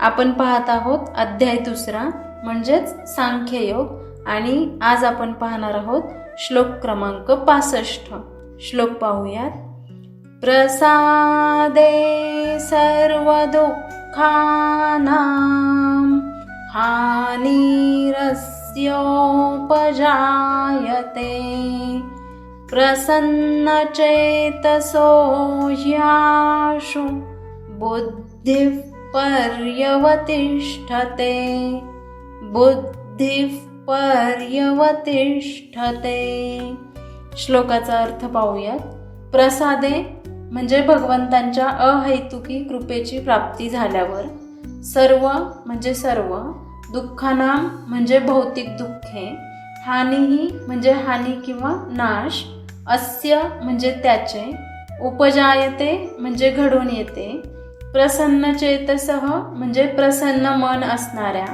आपण पाहत आहोत अध्याय दुसरा म्हणजेच सांख्ययोग. आणि आज आपण पाहणार आहोत श्लोक क्रमांक पासष्ट. श्लोक पाहूयात. प्रसादे सर्व दुःखानां हानिरस्योपजायते। प्रसन्नचेतसो ह्याशु बुद्धिः पर्यवतिष्ठते. बुद्धिः पर्यवतिष्ठते. श्लोकाचा अर्थ पाहूयात. प्रसादे म्हणजे भगवंतांच्या अहैतुकी कृपेची प्राप्ती झाल्यावर सर्व म्हणजे सर्व दुःखाना म्हणजे भौतिक दुःखे हानीही म्हणजे हानी किंवा नाश अस्य म्हणजे त्याचे उपजायते म्हणजे घडून येते प्रसन्न चेतसह म्हणजे प्रसन्न मन असणाऱ्या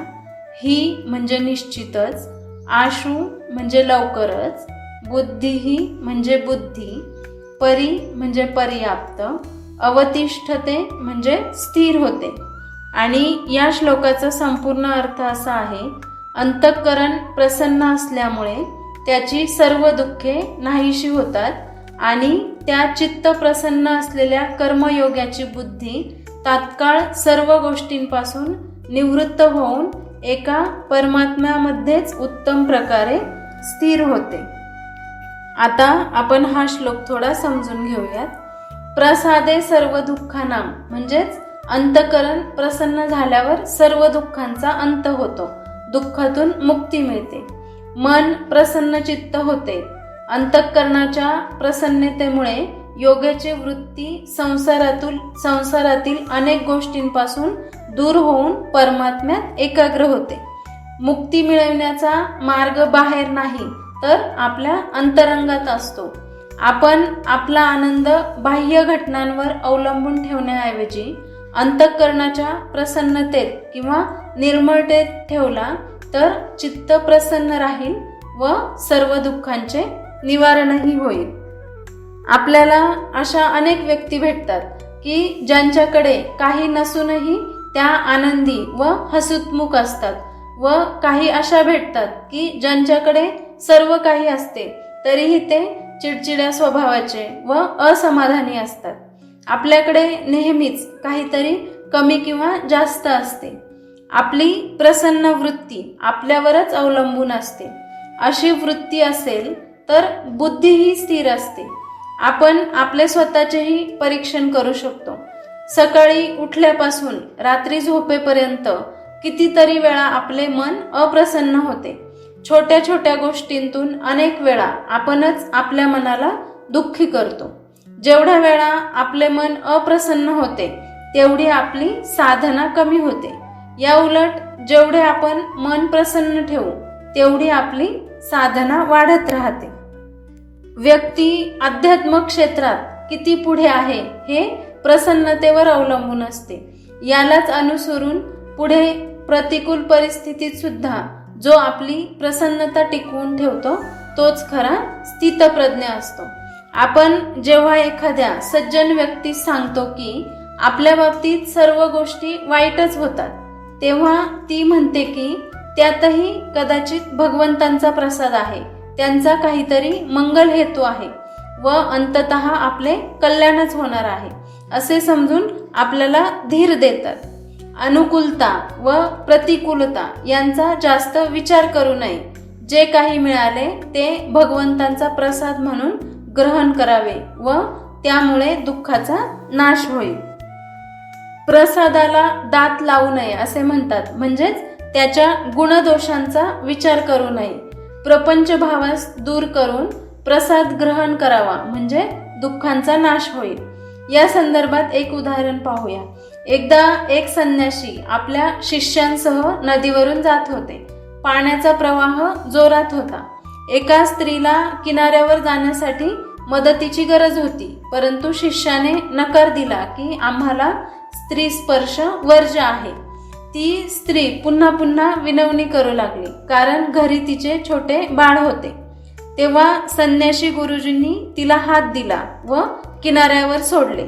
ही म्हणजे निश्चितच आशु म्हणजे लवकरच बुद्धीही म्हणजे बुद्धी परी म्हणजे पर्याप्त अवतिष्ठते म्हणजे स्थिर होते. आणि या श्लोकाचा संपूर्ण अर्थ असा आहे अंतःकरण प्रसन्न असल्यामुळे त्याची सर्व दुःखे नाहीशी होतात आणि त्या चित्त प्रसन्न असलेल्या कर्मयोगाची बुद्धी तात्काळ सर्व गोष्टींपासून निवृत्त होऊन एका परमात्म्यामध्येच उत्तम प्रकारे स्थिर होते. आता आपण हा श्लोक थोडा समजून घेऊयात. प्रसादे सर्व दुःखांना म्हणजेच अंतकरण प्रसन्न झाल्यावर सर्व दुःखांचा अंत होतो. दुःखातून मुक्ती मिळते. मन प्रसन्न चित्त होते. अंतःकरणाच्या प्रसन्नतेमुळे योगाची वृत्ती संसारातून संसारातील अनेक गोष्टींपासून दूर होऊन परमात्म्यात एकाग्र होते. मुक्ती मिळवण्याचा मार्ग बाहेर नाही तर आपल्या अंतरंगात असतो. आपण आपला आनंद बाह्य घटनांवर अवलंबून ठेवण्याऐवजी अंतःकरणाच्या प्रसन्नतेत किंवा निर्मळतेत ठेवला तर चित्त प्रसन्न राहील व सर्व दुःखांचे निवारणही होईल. आपल्याला अशा अनेक व्यक्ती भेटतात की ज्यांच्याकडे काही नसूनही त्या आनंदी व हसुतमुख असतात व काही अशा भेटतात की ज्यांच्याकडे सर्व काही असते तरीही ते चिडचिड्या स्वभावाचे व असमाधानी असतात. आपल्याकडे नेहमीच काहीतरी कमी किंवा जास्त असते. आपली प्रसन्न वृत्ती आपल्यावरच अवलंबून असते. अशी वृत्ती असेल तर बुद्धीही स्थिर असते. आपण आपले स्वतःचेही परीक्षण करू शकतो. सकाळी उठल्यापासून रात्री झोपेपर्यंत कितीतरी वेळा आपले मन अप्रसन्न होते. छोट्या छोट्या गोष्टींतून अनेक वेळा आपणच आपल्या मनाला दुःखी करतो. जेवढ्या वेळा आपले मन अप्रसन्न होते तेवढी आपली साधना कमी होते. या उलट जेवढे आपण मन प्रसन्न ठेवू तेवढी आपली साधना वाढत राहते. व्यक्ती अध्यात्म क्षेत्रात किती पुढे आहे हे प्रसन्नतेवर अवलंबून असते. यालाच अनुसरून पुढे प्रतिकूल परिस्थितीत सुद्धा जो आपली प्रसन्नता टिकवून ठेवतो तोच खरा स्थितप्रज्ञ असतो. आपण जेव्हा एखाद्या सज्जन व्यक्तीस सांगतो की आपल्या बाबतीत सर्व गोष्टी वाईटच होतात तेव्हा ती म्हणते की त्यातही कदाचित भगवंतांचा प्रसाद आहे. त्यांचा काहीतरी मंगल हेतू आहे व अंतत आपले कल्याणच होणार आहे असे समजून आपल्याला धीर देतात. अनुकूलता व प्रतिकूलता यांचा जास्त विचार करू नये. जे काही मिळाले ते भगवंतांचा प्रसाद म्हणून ग्रहण करावे व त्यामुळे दुःखाचा नाश होईल. प्रसादाला दात लावू नये असे म्हणतात म्हणजेच त्याच्या गुणदोषांचा विचार करू नये. प्रपंच भावास दूर करून प्रसाद ग्रहण करावा म्हणजे दुःखांचा नाश होईल. या संदर्भात एक उदाहरण पाहूया. एकदा एक संन्याशी आपल्या शिष्यांसह नदीवरून जात होते. पाण्याचा प्रवाह जोरात होता. एका स्त्रीला किनाऱ्यावर जाण्यासाठी मदतीची गरज होती परंतु शिष्याने नकार दिला की आम्हाला स्त्री स्पर्श वर्ज आहे. ती स्त्री पुन्हा पुन्हा विनवणी करू लागली कारण घरी तिचे छोटे बाळ होते. तेव्हा संन्याशी गुरुजींनी तिला हात दिला व किनाऱ्यावर सोडले.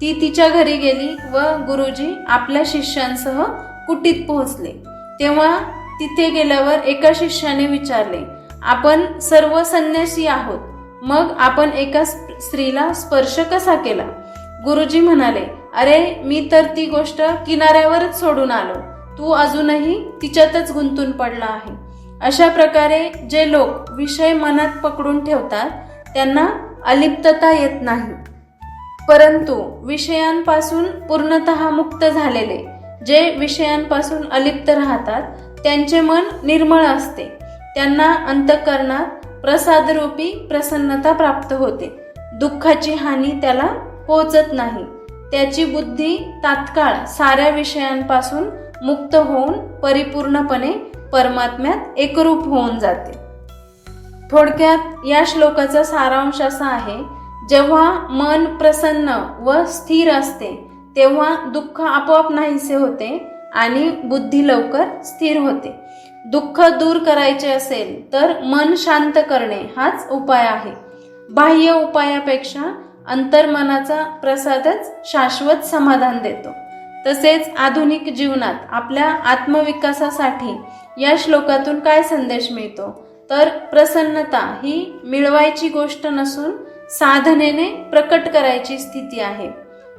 ती तिच्या घरी गेली व गुरुजी आपल्या शिष्यांसह कुटीत पोहोचले. तेव्हा तिथे गेल्यावर एका शिष्याने विचारले आपण सर्व संन्यासी आहोत. मग आपण एका स्त्रीला स्पर्श कसा केला? गुरुजी म्हणाले अरे मी तर ती गोष्ट किनाऱ्यावरच सोडून आलो. तू अजूनही तिच्यातच गुंतून पडला आहे. अशा प्रकारे जे लोक विषय मनात पकडून ठेवतात त्यांना अलिप्तता येत नाही. परंतु विषयांपासून पूर्णतः मुक्त झालेले जे विषयांपासून अलिप्त राहतात त्यांचे मन निर्मळ असते. त्यांना अंतकरणात प्रसादरूपी प्रसन्नता प्राप्त होते. दुःखाची हानी त्याला पोचत नाही. त्याची बुद्धी तात्काळ साऱ्या विषयांपासून मुक्त होऊन परिपूर्णपणे परमात्म्यात एकरूप होऊन जाते. थोडक्यात या श्लोकाचा सारांश असा आहे जेव्हा मन प्रसन्न व स्थिर असते तेव्हा दुःख आपोआप नाहीसे होते आणि बुद्धी लवकर स्थिर होते. दुःख दूर करायचे असेल तर मन शांत करणे हाच उपाय आहे. बाह्य उपायापेक्षा अंतर्मनाचा प्रसादच शाश्वत समाधान देतो. तसेच आधुनिक जीवनात आपल्या आत्मविकासासाठी या श्लोकातून काय संदेश मिळतो? तर प्रसन्नता ही मिळवायची गोष्ट नसून साधनेने प्रकट करायची स्थिती आहे.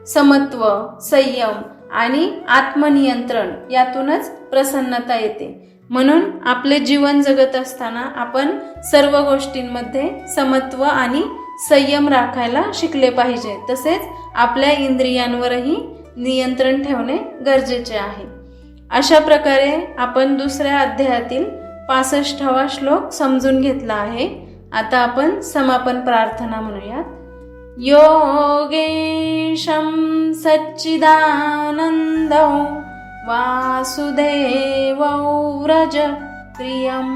समत्व संयम आणि आत्मनियंत्रण यातूनच प्रसन्नता येते. म्हणून आपले जीवन जगत असताना आपण सर्व गोष्टींमध्ये समत्व आणि संयम राखायला शिकले पाहिजे. तसेच आपल्या इंद्रियांवरही नियंत्रण ठेवणे गरजेचे आहे. अशा प्रकारे आपण दुसऱ्या अध्यायातील पासष्टावा श्लोक समजून घेतला आहे. आता आपण समापन प्रार्थना म्हणूयात. योगेशं सच्चिदानन्दौ वासुदेवौ व्रजप्रियं